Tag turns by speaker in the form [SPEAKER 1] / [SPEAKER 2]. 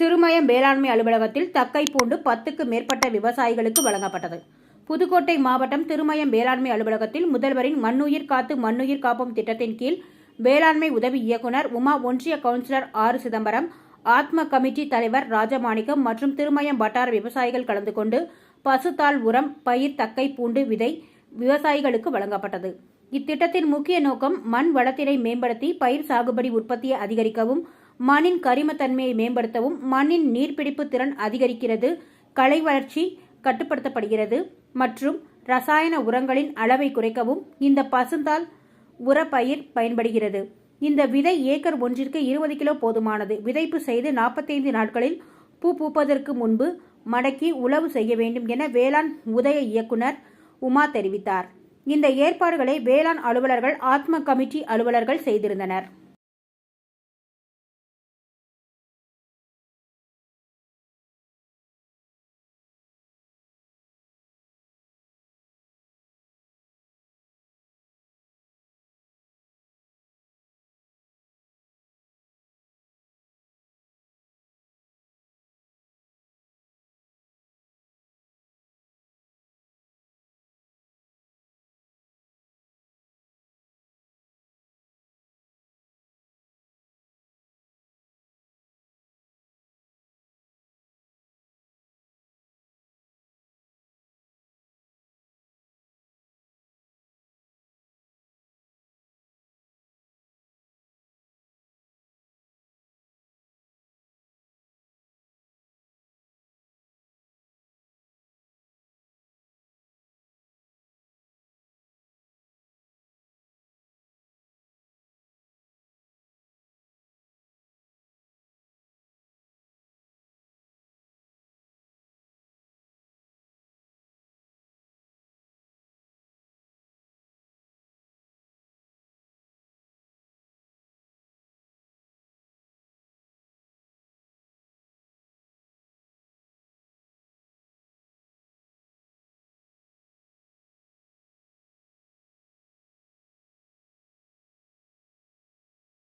[SPEAKER 1] திருமயம் வேளாண்மை அலுவலகத்தில் தக்கை பூண்டு பத்துக்கு மேற்பட்ட விவசாயிகளுக்கு வழங்கப்பட்டது. புதுக்கோட்டை மாவட்டம் திருமயம் வேளாண்மை அலுவலகத்தில் முதல்வரின் மண்ணுயிர் காத்து மண்ணுயிர் காப்போம் திட்டத்தின் கீழ் வேளாண்மை உதவி இயக்குனர் உமா ஒன்றிய கவுன்சிலர் ஆர் சிதம்பரம் ஆத்ம கமிட்டி தலைவர் ராஜமாணிக்கம் மற்றும் திருமயம் வட்டார விவசாயிகள் கலந்து கொண்டு பசுத்தாள் உரம் பயிர் தக்கை பூண்டு விதை விவசாயிகளுக்கு வழங்கப்பட்டது. இத்திட்டத்தின் முக்கிய நோக்கம் மண் வளத்தினை மேம்படுத்தி பயிர் சாகுபடி உற்பத்தியை அதிகரிக்கவும் மண்ணின் கரிமத்தன்மையை மேம்படுத்தவும் மண்ணின் நீர்பிடிப்பு திறன் அதிகரிக்கிறது களை வளர்ச்சி கட்டுப்படுத்தப்படுகிறது மற்றும் ரசாயன உரங்களின் அளவை குறைக்கவும் இந்த பசுந்தால் உரப்பயிர் பயன்படுகிறது. இந்த விதை ஏக்கர் ஒன்றிற்கு இருபது கிலோ போதுமானது. விதைப்பு செய்து நாற்பத்தைந்து நாட்களில் பூ பூப்பதற்கு முன்பு மடக்கி உழவு செய்ய வேண்டும் என வேளாண் உதய இயக்குனர் உமா தெரிவித்தார். இந்த ஏற்பாடுகளை வேளாண் அலுவலர்கள் ஆத்ம கமிட்டி அலுவலர்கள் செய்திருந்தனர்.